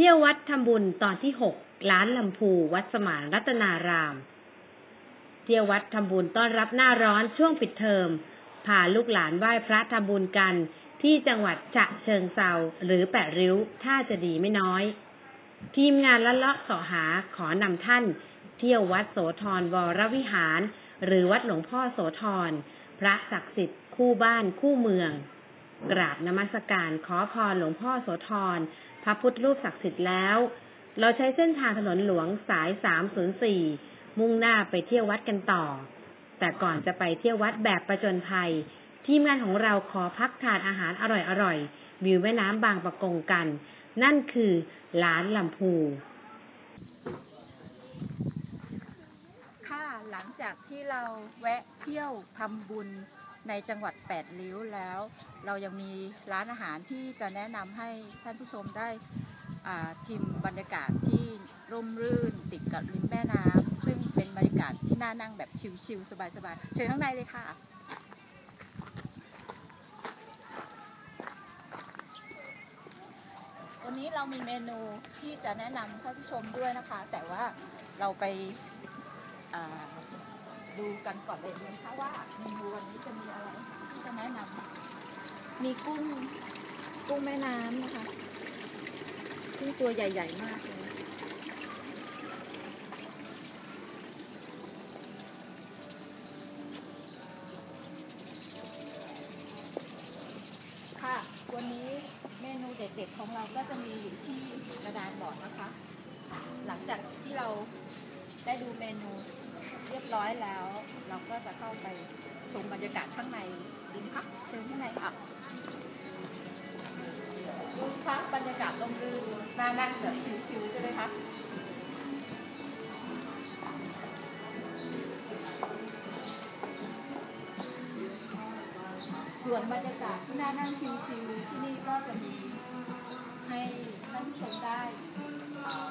เที่ยววัดทำบุญตอนที่หกร้านลำพูวัดสมานรัตนาราม เที่ยววัดทำบุญต้อนรับหน้าร้อนช่วงปิดเทอมพาลูกหลานไหว้พระทำบุญกัน ที่จังหวัดฉะเชิงเซาหรือแปดริ้วถ้าจะดีไม่น้อย ทีมงานละเลาะเสาะหาขอนำท่าน เที่ยววัดโสธรวรวิหาร หรือวัดหลวงพ่อโสธรพระศักดิ์สิทธิ์คู่บ้านคู่เมือง กราบนมัสการขอพรหลวงพ่อโสธร ระพุทธรูปศักดิ์สิทธิ์แล้ว เราใช้เส้นทางถนนหลวงสาย 304 มุ่งหน้าไปเที่ยววัดกันต่อ แต่ก่อนจะไปเที่ยววัดแบบประจนภัย ทีมงานของเราขอพักทานอาหารอร่อยๆวิวแม่น้ำบางประกงกัน นั่นคือร้านลำพูค่ะหลังจากที่เราแวะเที่ยวทำบุญ ในจังหวัดแปดริ้วแล้ว เรายังมีร้านอาหารที่จะแนะนำให้ท่านผู้ชมได้ชิมบรรยากาศที่ร่มรื่นติดกับริมแม่น้ำซึ่งเป็นบรรยากาศที่น่านั่งแบบชิลๆสบายๆเชิญข้างในเลยค่ะวันนี้เรามีเมนูที่จะแนะนำท่านผู้ชมด้วยนะคะ แต่ว่าเราไปา ดูกันก่อนเลยนะคะว่าเมนูวันนี้จะมีอะไรที่จะแนะนำมีกุ้งกุ้งแม่น้ำนะคะซึ่งตัวใหญ่ ๆ มากเลยค่ะ วันนี้เมนูเด็ดๆของเราก็จะมีอยู่ที่กระดานบอร์ดนะคะ หลังจากที่เราได้ดูเมนู เรียบร้อยแล้ว เราก็จะเข้าไปชมบรรยากาศข้างในดีไหมคะเชิญข้างในค่ะดูสิคะบรรยากาศร่มรื่นน่านั่งแบบชิลๆใช่ไหมคะส่วนบรรยากาศที่น่านั่งชิลๆที่นี่ก็จะมีให้ท่านผู้ชมได้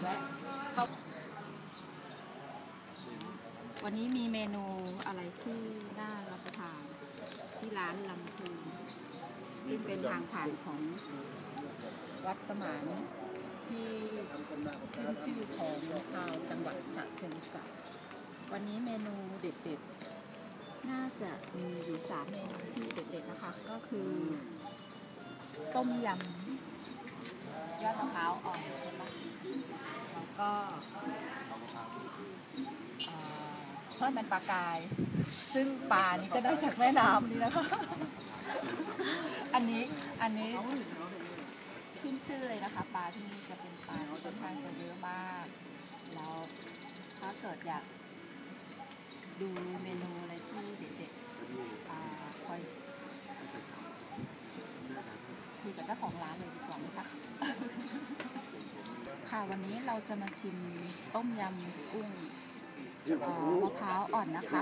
แวะเข้า วัน เมนูอะไรที่น่ารับประทานที่ร้านลำพูนซึ่งเป็นทางผ่านของวัดสมานที่ขึ้นชื่อของชาวจังหวัดฉะเชิงเทราวันนี้เมนูเด็ดๆ น่าจะมีอยู่สามเมนูที่เด็ดๆนะคะ ก็คือต้มยำยอดมะพร้าวอ่อนใช่ไหมแล้วก็ ทอดมันปลากาย ซึ่งปลานี้ก็ได้จากแม่น้ำนี่นะคะ อันนี้อันนี้ขึ้นชื่อเลยนะคะ ปลาที่นี่จะเป็นปลาที่ค่อนข้างจะเยอะมากแล้วถ้าเกิดอยากดูเมนูอะไรที่เด็ดๆอ่าคอยคุยกับเจ้าของร้านเลยดีกว่าไหมคะค่ะวันนี้เราจะมาชิมต้มยำกุ้ง มะพร้าวอ่อนนะคะ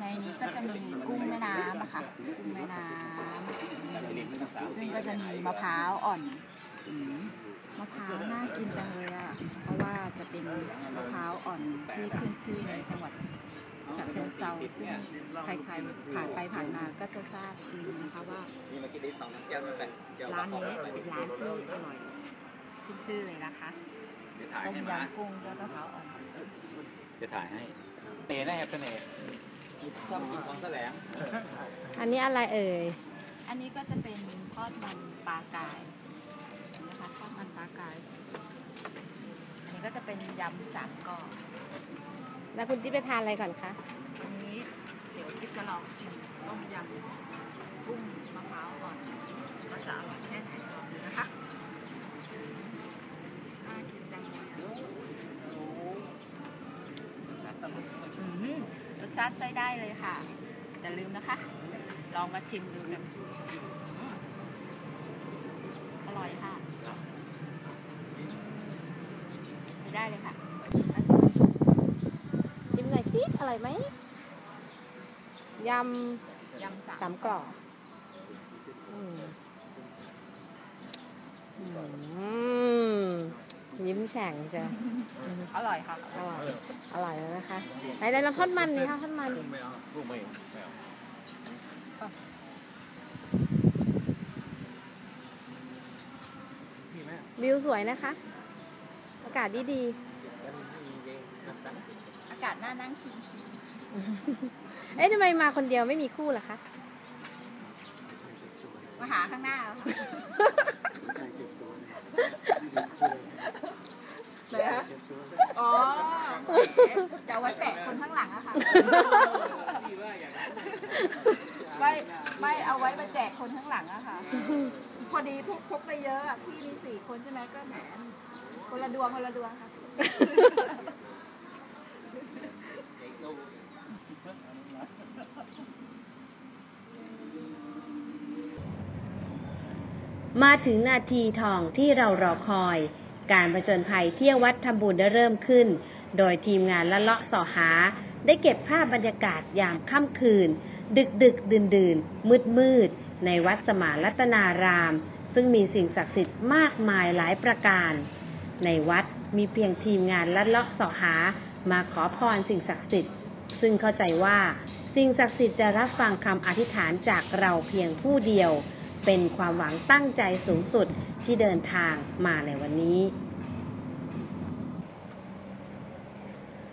ในนี้ก็จะมีกุ้งแม่น้ำนะคะกุ้งแม่น้ำซึ่งก็จะมีมะพร้าวอ่อนอมะพร้าวน่ากินจังเลยอะเพราะว่าจะเป็นมะพร้าวอ่อนที่ขึ้นชื่อในจังหวัดฉะเชิงเซาซึ่งใครๆผ่านไปผ่านมาก็จะทราบดีนะคะว่าร้านนี้เป็นร้านที่อร่อยขึ้นชื่อเลยนะคะต้มยำกุ้งแล้วก็มะพร้าวอ่อน จะถ่ายให้เตะได้ครับเสน่ห์ซ้ำกินของแสลงอันนี้อะไรเอ่ย อันนี้ก็จะเป็นทอดมันปลากายนะคะทอดมันปลากาย อันนี้ก็จะเป็นยำสามกรอบแล้วคุณจิ๊บไปทานอะไรก่อนคะอันนี้เดี๋ยวจิ๊บจะลองชิมต้มยำกุ้งมะพร้าวอ่อนว่าจะอร่อยแค่ไหนลองดูนะคะน่ากินจังเลยอืมรสชาติใช้ได้เลยค่ะอย่าลืมนะคะ ลองมาชิมดูกันอืมอร่อยค่ะใช้ได้เลยค่ะชิมหน่อยจิ๊บอร่อยไหมยยำสามำสามกรอบอืมอืม ยิ้มแฉ่งจ้ะอร่อยค่ะ อร่อย อร่อยแล้วนะคะ ไหนไหนเราทอดมันนี่ค่ะทอดมันไม่เอาลูกไม่ไม่เอาอวิวสวยนะคะ อากาศดีดี อากาศน่านั่งชิวๆเอ๊ะทำไมมาคนเดียวไม่มีคู่ล่ะคะๆ มาหาข้างหน้าค่ะเลยฮะอ๋อจะเอาไว้แปะคนข้างหลังอะค่ะ ไม่ไม่เอาไว้มาแจกคนข้างหลังอะค่ะ พอดีพกพกไปเยอะอะพี่มีสี่คนใช่ไหมก็แหมคนละดวงคนละดวงค่ะ มาถึงนาทีทองที่เรารอคอย การประจนภัยเที่ยววัดทำบุญได้เริ่มขึ้น โดยทีมงานละเลาะสอหา ได้เก็บภาพบรรยากาศยามค่ำคืน ดึกดึกดื่นดื่นมืดมืดในวัดสมารัตนาราม ซึ่งมีสิ่งศักดิ์สิทธิ์มากมายหลายประการ ในวัดมีเพียงทีมงานละเลาะสอหา มาขอพรสิ่งศักดิ์สิทธิ์ ซึ่งเข้าใจว่าสิ่งศักดิ์สิทธิ์จะรับฟังคำอธิษฐานจากเราเพียงผู้เดียว เป็นความหวังตั้งใจสูงสุดที่เดินทางมาในวันนี้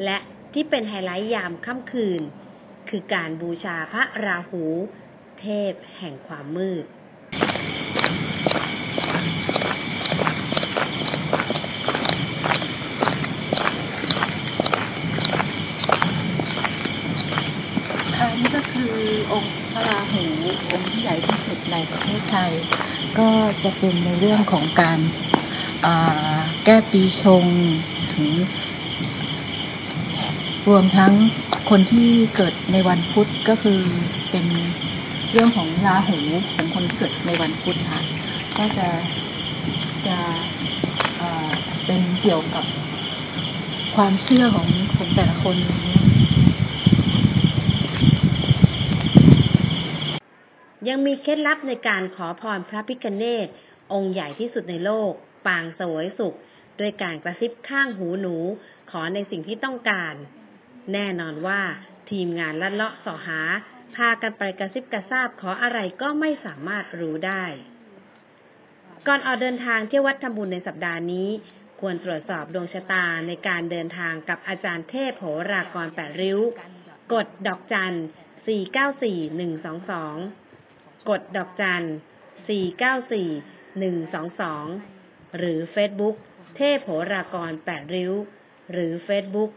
และที่เป็นไฮไลท์ยามค่ำคืน คือการบูชาพระราหู เทพแห่งความมืดค่ะนี่ก็คือองค์ ระราหูองค์ที่ใหญ่ที่สุดในประเทศไทย ก็จะเป็นในเรื่องของการแก้ปีชงถึง รวมทั้งคนที่เกิดในวันพุธก็คือเป็นเรื่องของราหูของคนที่เกิดในวันพุธค่ะก็จะจะเอ่อเป็นเกี่ยวกับความเชื่อของของแต่ละคน ยังมีเคล็ดลับในการขอพรพระพิคเนตองค์ใหญ่ที่สุดในโลก ปางสวยสุขโดยการกระซิบข้างหูหนู ขอในสิ่งที่ต้องการ แน่นอนว่าทีมงานลัดเลาะสอหา พากันไปกระซิบกระซาบขออะไรก็ไม่สามารถรู้ได้ ก่อนออกเดินทางเที่ยววัดทำบุญในสัปดาห์นี้ ควรตรวจสอบดวงชะตาในการเดินทางกับอาจารย์เทพโหรากรแปดริ้ว กดดอกจัน494122 กดดอกจัน 494122 หรือ Facebook เทพโหรากรแปดริ้ว หรือ Facebook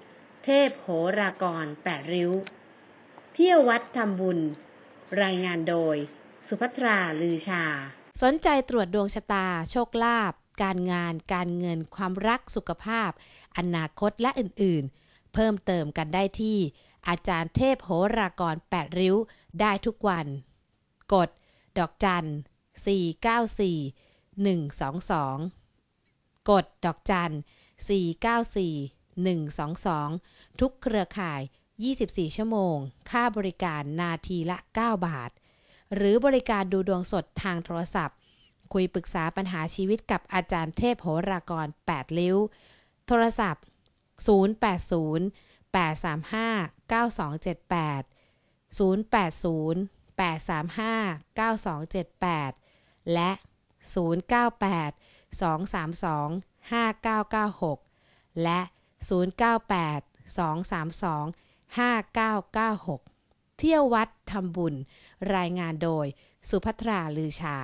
เทพโหรากรแปดริ้ว เที่ยววัดทำบุญ รายงานโดย สุภัทราลือชา สนใจตรวจดวงชะตา โชคลาภการงาน การเงิน ความรักสุขภาพ อนาคตและอื่น ๆ เพิ่มเติมกันได้ที่ อาจารย์เทพโหรากร 8 ริ้ว ได้ทุกวัน กด ดอกจัน 494 122 กดดอกจัน 494 122 ทุกเครือข่าย 24 ชั่วโมง ค่าบริการนาทีละ 9 บาท หรือบริการดูดวงสดทางโทรศัพท์ คุยปรึกษาปัญหาชีวิตกับอาจารย์เทพโหรากร 8 ลิ้ว โทรศัพท์ 080 835 9278 080 835 9278 และ 098 232 5996 และ 098 232 5996 เที่ยววัดทำบุญ รายงานโดย สุภัทราลือชา